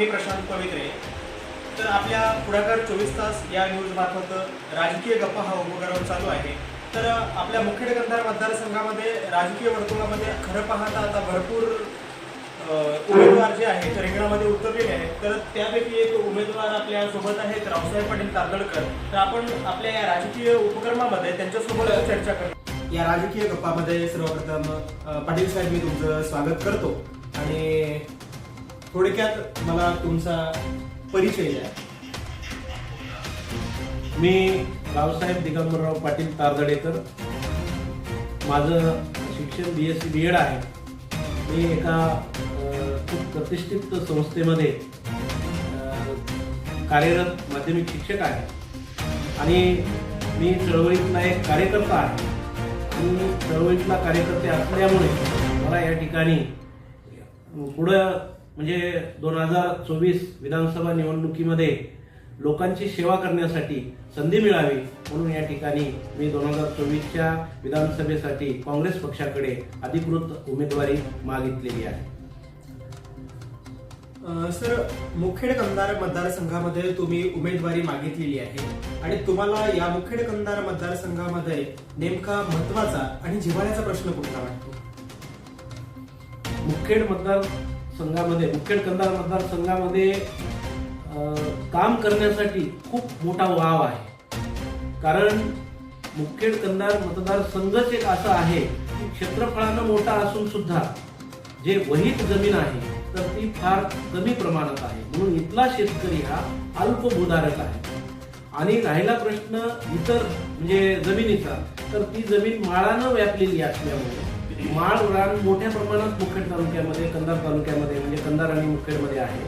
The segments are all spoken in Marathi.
मी प्रशांत पवित्रे. तर आपल्या पुढाकार चोवीस तास या न्यूज मार्फत राजकीय गप्पा हा उपक्रम चालू आहे. तर आपल्या मुखेड कंधार मतदारसंघामध्ये राजकीय वर्तुळामध्ये खरं पाहता आता भरपूर उमेदवार जे आहेत रिंगणामध्ये उतरलेले आहेत. तर त्यापैकी एक उमेदवार आपल्यासोबत आहेत रावसाहेब पाटील तारदळकर तर आपण आपल्या या राजकीय उपक्रमामध्ये त्यांच्यासोबत चर्चा करतो. या राजकीय गप्पामध्ये सर्वप्रथम पाटील साहेब मी तुमचं स्वागत करतो. आणि थोडक्यात मला तुमचा परिचय द्या. मी रावसाहेब दिगंबरराव पाटील तारदडेकर माझं शिक्षण B S C B Ed आहे. मी एका खूप प्रतिष्ठित संस्थेमध्ये कार्यरत माध्यमिक शिक्षक आहे. आणि मी चळवळीतला एक कार्यकर्ता आहे. आणि चळवळीतला कार्यकर्ते असल्यामुळे मला या ठिकाणी पुढं म्हणजे दोन हजार चोवीस विधानसभा निवडणुकीमध्ये लोकांची सेवा करण्यासाठी संधी मिळावी म्हणून या ठिकाणी मी दोन हजार चोवीसच्या विधानसभेसाठी काँग्रेस पक्षाकडे अधिकृत उमेदवारी मागितलेली आहे. सर मुखेड कंधार मतदारसंघामध्ये तुम्ही उमेदवारी मागितलेली आहे आणि तुम्हाला या मुखेड कंधार मतदारसंघामध्ये नेमका महत्त्वाचा आणि जिव्हाळ्याचा प्रश्न कुठला वाटतो? मुखेड मतदार संघामध्ये मुखेड कंधार मतदारसंघामध्ये काम करण्यासाठी खूप मोठा वाव आहे. कारण मुखेड कंधार मतदारसंघच एक असं आहे की क्षेत्रफळानं मोठा असून सुद्धा जे वहीत जमीन आहे तर ती फार कमी प्रमाणात आहे. म्हणून इथला शेतकरी हा अल्पभूधारक आहे. आणि राहिला प्रश्न इतर म्हणजे जमिनीचा तर ती जमीन माळानं व्यापलेली असल्यामुळे माळ रान मोठ्या प्रमाणात मुखेड तालुक्यामध्ये कंधार तालुक्यामध्ये म्हणजे कंधार आणि मुखेडमध्ये आहे.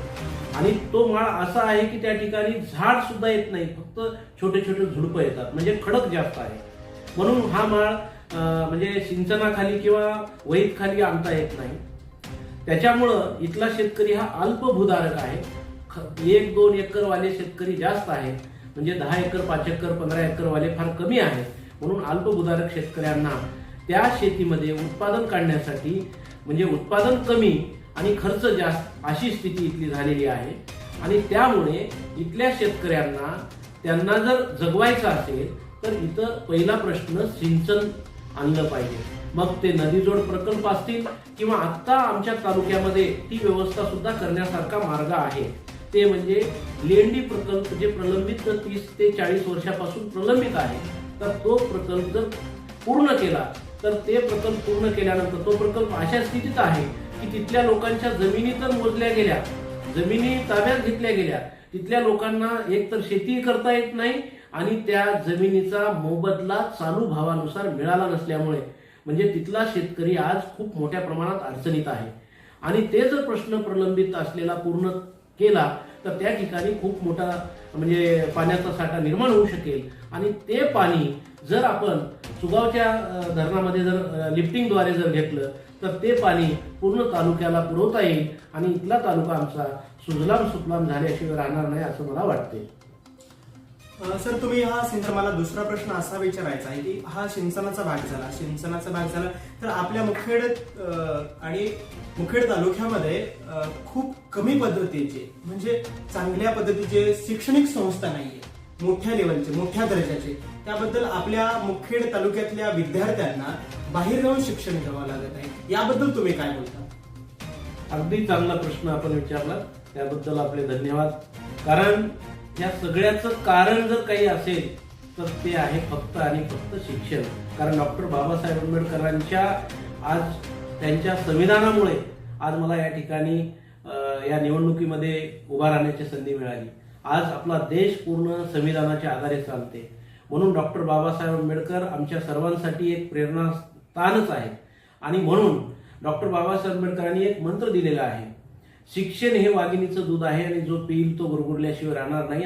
आणि तो माळ असा आहे की त्या ठिकाणी झाड सुद्धा येत नाही फक्त छोटे छोटे झुडपं येतात म्हणजे खडक जास्त आहे. म्हणून हा माळ म्हणजे सिंचनाखाली किंवा वहीत खाली आणता येत नाही. त्याच्यामुळं इथला शेतकरी हा अल्पभूधारक आहे. ख- एक दोन एकर वाले शेतकरी जास्त आहेत म्हणजे दहा एकर पाच एकर पंधरा एकर वाले फार कमी आहेत म्हणून अल्पभूधारक शेतकऱ्यांना त्या शेतीमध्ये उत्पादन काढण्यासाठी म्हणजे उत्पादन कमी आणि खर्च जास्त अशी स्थिती इथली झालेली आहे. आणि त्यामुळे इथल्या शेतकऱ्यांना त्यांना जर जगवायचं असेल तर इथं पहिला प्रश्न सिंचन आणलं पाहिजे. मग ते नदीजोड प्रकल्प असतील किंवा आत्ता आमच्या तालुक्यामध्ये ती व्यवस्था सुद्धा करण्यासारखा मार्ग आहे. ते म्हणजे लेंडी प्रकल्प जे प्रलंबित तीस ते चाळीस वर्षापासून प्रलंबित आहे तर तो प्रकल्प जर पूर्ण केला तर ते प्रकल्प पूर्ण केल्यानंतर तो प्रकल्प अशा स्थितीत आहे की तिथल्या लोकांच्या जमिनी तर मोजल्या गेल्या जमिनी ताब्यात घेतल्या गेल्या. तिथल्या लोकांना एकतर शेती करता येत नाही आणि त्या जमिनीचा मोबदला चालू भावानुसार मिळाला नसल्यामुळे. म्हणजे तिथला शेतकरी आज खूप मोठ्या प्रमाणात अडचणीत आहे. आणि ते जर प्रश्न प्रलंबित असलेला पूर्ण केला तर त्या ठिकाणी खूप मोठा म्हणजे पाण्याचा साठा निर्माण होऊ शकेल. आणि ते पाणी जर आपण सुगावच्या धरणामध्ये जर लिफ्टिंगद्वारे जर घेतलं तर ते पाणी पूर्ण तालुक्याला पुरवता येईल आणि इथला तालुका आमचा सुजलाम सुफलाम झाल्याशिवाय राहणार नाही असं मला वाटते. सर तुम्ही हा सिंचन मला दुसरा प्रश्न असा विचारायचा आहे की हा सिंचनाचा भाग झाला. सिंचनाचा भाग झाला तर आपल्या मुखेड आणि मुखेड तालुक्यामध्ये खूप कमी पद्धतीचे म्हणजे चांगल्या पद्धतीचे शैक्षणिक संस्था नाहीये. मोठ्या लेवलचे मोठ्या दर्जाचे. त्याबद्दल आपल्या मुखेड तालुक्यातल्या विद्यार्थ्यांना बाहेर जाऊन शिक्षण घ्यावं लागत आहे. याबद्दल तुम्ही काय बोलता? अगदी चांगला प्रश्न आपण विचारला. त्याबद्दल आपले धन्यवाद. कारण या सगळ्याचं कारण जर काही असेल तर ते आहे फक्त आणि फक्त शिक्षण. कारण डॉक्टर बाबासाहेब आंबेडकरांच्या आज त्यांच्या संविधानामुळे आज मला या ठिकाणी या निवडणुकीमध्ये उभा राहण्याची संधी मिळाली. आज आपला देश पूर्ण संविधानाच्या आधारे चालते. म्हणून डॉक्टर बाबासाहेब आंबेडकर आमच्या सर्वांसाठी एक प्रेरणास्थानच आहे. आणि म्हणून डॉक्टर बाबासाहेब आंबेडकरांनी एक मंत्र दिलेला आहे. शिक्षण हे वाघिणीचं दूध आहे आणि जो पिईल तो गुरगुरल्याशिवाय राहणार नाही.